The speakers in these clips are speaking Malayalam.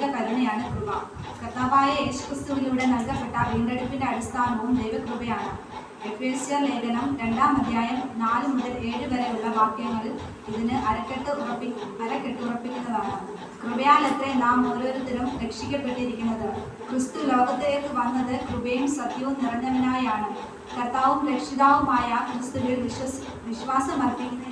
ദൈവിക കരുണയാണ് കൃപ. കർത്താവായ യേശുക്രിസ്തുവിലൂടെ നൽകപ്പെട്ട വീണ്ടെടുപ്പിന്റെ അടിസ്ഥാനവും ദൈവകൃപയാണ്. എഫേസ്യ ലേഖനം രണ്ടാം അധ്യായം നാല് മുതൽ ഏഴ് വരെയുള്ള വാക്യങ്ങളിൽ ഇതിന് അരക്കെട്ട് ഉറപ്പി അരക്കെട്ട് ഉറപ്പിക്കുന്നതാണ്. കൃപയാലത്രേ നാം ഓരോരുത്തരും രക്ഷിക്കപ്പെട്ടിരിക്കുന്നത്. ക്രിസ്തു ലോകത്തിലേക്ക് വന്നത് കൃപയും സത്യവും നിറഞ്ഞവനായാണ്. കർത്താവും രക്ഷിതാവുമായ ക്രിസ്തുവിൽ വിശ്വസ് വിശ്വാസമർപ്പിക്കുന്ന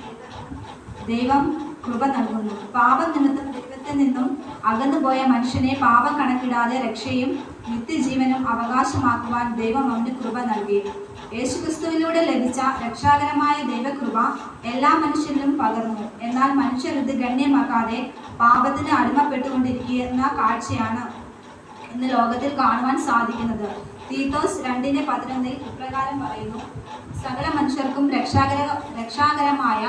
ദൈവം കൃപ നൽകുന്നു. പാപം നിമിത്തം ദൈവത്തിൽ നിന്നും അകന്നുപോയ മനുഷ്യനെ പാപം കണക്കിടാതെ രക്ഷയും നിത്യജീവനും അവകാശമാക്കുവാൻ ദൈവം അവന് കൃപ നൽകി. യേശുക്രിസ്തുവിലൂടെ ലഭിച്ച രക്ഷാകരമായ ദൈവകൃപ എല്ലാ മനുഷ്യരിലും പകർന്നു. എന്നാൽ മനുഷ്യർ ഇത് ഗണ്യമാക്കാതെ പാപത്തിന് അടിമപ്പെട്ടുകൊണ്ടിരിക്കുന്ന കാഴ്ചയാണ് ഇന്ന് ലോകത്തിൽ കാണുവാൻ സാധിക്കുന്നത്. തീത്തോസ് രണ്ടിന്റെ പതിനൊന്നിൽ ഇപ്രകാരം പറയുന്നു. സകല മനുഷ്യർക്കും രക്ഷാകര രക്ഷാകരമായ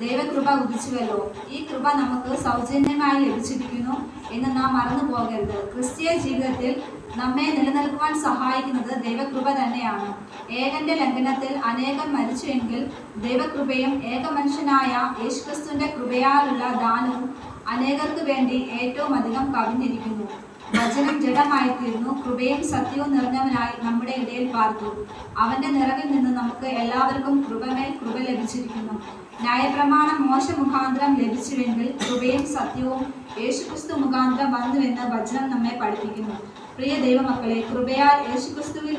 ദൈവകൃപ ഉദിച്ചുവല്ലോ. ഈ കൃപ നമുക്ക് സൗജന്യമായി ലഭിച്ചിരിക്കുന്നു എന്ന് നാം മറന്നു പോകരുത്. ക്രിസ്തീയ ജീവിതത്തിൽ നമ്മെ നിലനിൽക്കുവാൻ സഹായിക്കുന്നത് ദൈവകൃപ തന്നെയാണ്. ഏകന്റെ ലംഘനത്തിൽ അനേകം മരിച്ചുവെങ്കിൽ ദൈവകൃപയും ഏകമനുഷ്യനായ യേശുക്രിസ്തുവിന്റെ കൃപയാലുള്ള ദാനവും അനേകർക്ക് വേണ്ടി ഏറ്റവും അധികം കവിഞ്ഞിരിക്കുന്നു. വചനം ജഡമായിത്തീർന്നു കൃപയും സത്യവും നിറഞ്ഞവനായി നമ്മുടെ ഇടയിൽ പാർത്തു. അവന്റെ നിറവിൽ നിന്ന് നമുക്ക് എല്ലാവർക്കും കൃപമേൽ കൃപ ലഭിച്ചിരിക്കുന്നു. ന്യായപ്രമാണം മോശ മുഖാന്തരം ലഭിച്ചുവെങ്കിൽ കൃപയും സത്യവും യേശുക്രിസ്തു മുഖാന്തരം വന്നുവെന്ന് വചനം നമ്മെ പഠിപ്പിക്കുന്നു. പ്രിയ ദൈവമക്കളെ കൃപയാൽ യേശുക്രിസ്തുവിൽ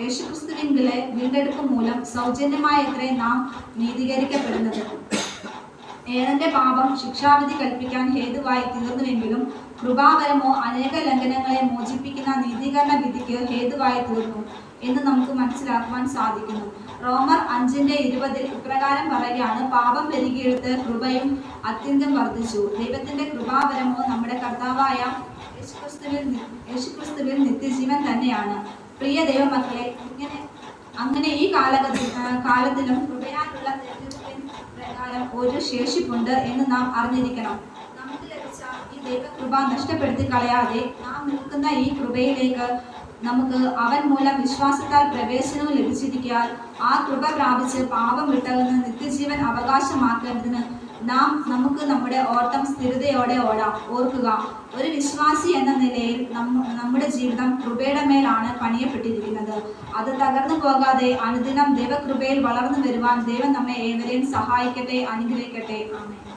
യേശുക്രിസ്തുവിന്റെ വീണ്ടെടുപ്പ് മൂലം സൗജന്യമായത്രേ നാം നീതീകരിക്കപ്പെടുന്നത്. ഏതന്റെ പാപം ശിക്ഷാവിധി കൽപ്പിക്കാൻ ഹേതുവായി തീർന്നുവെങ്കിലും കൃപാവരമോ അനേക ലംഘനങ്ങളെ മോചിപ്പിക്കുന്ന നീതീകരണ വിധിക്ക് ഹേതുവായി തീർന്നു എന്ന് നമുക്ക് മനസ്സിലാക്കുവാൻ സാധിക്കുന്നു. റോമർ അഞ്ചിന്റെ ഇരുപതിൽ ഇപ്രകാരം പറയുകയാണ് പാപം പെരുകിയെടുത്ത് കൃപയും അത്യന്തം വർദ്ധിച്ചു. ദൈവത്തിന്റെ കൃപാവരമോ നമ്മുടെ കർത്താവായ യേശുക്രിസ്തുവിൽ യേശുക്രിസ്തുവിൽ നിത്യജീവൻ തന്നെയാണ്. പ്രിയ ദൈവമക്കളെ ഇങ്ങനെ അങ്ങനെ ഈ കാലഘട്ട കാലത്തിലും കൃപയാലുള്ള പ്രകാരം ഒരു ശേഷിപ്പുണ്ട് എന്ന് നാം അറിഞ്ഞിരിക്കണം. നമുക്ക് ലഭിച്ച ഈ ദൈവകൃപ നഷ്ടപ്പെടുത്തി കളയാതെ നാം നിൽക്കുന്ന ഈ കൃപയിലേക്ക് നമുക്ക് അവൻ മൂലം വിശ്വാസത്താൽ പ്രവേശനവും ലഭിച്ചിരിക്കാൻ ആ കൃപ പ്രാപിച്ച് പാപം വിട്ടകന്ന് നിത്യജീവൻ അവകാശമാക്കേണ്ടതിന് നാം നമുക്ക് നമ്മുടെ ഓട്ടം സ്ഥിരതയോടെ ഓടാം. ഓർക്കുക ഒരു വിശ്വാസി എന്ന നിലയിൽ നമ്മുടെ ജീവിതം കൃപയുടെ മേലാണ് പണിയപ്പെട്ടിരിക്കുന്നത്. അത് തകർന്നു പോകാതെ അനുദിനം ദൈവകൃപയിൽ വളർന്നു വരുവാൻ ദൈവം നമ്മെ ഏവരെയും സഹായിക്കട്ടെ അനുഗ്രഹിക്കട്ടെ. ആമേൻ.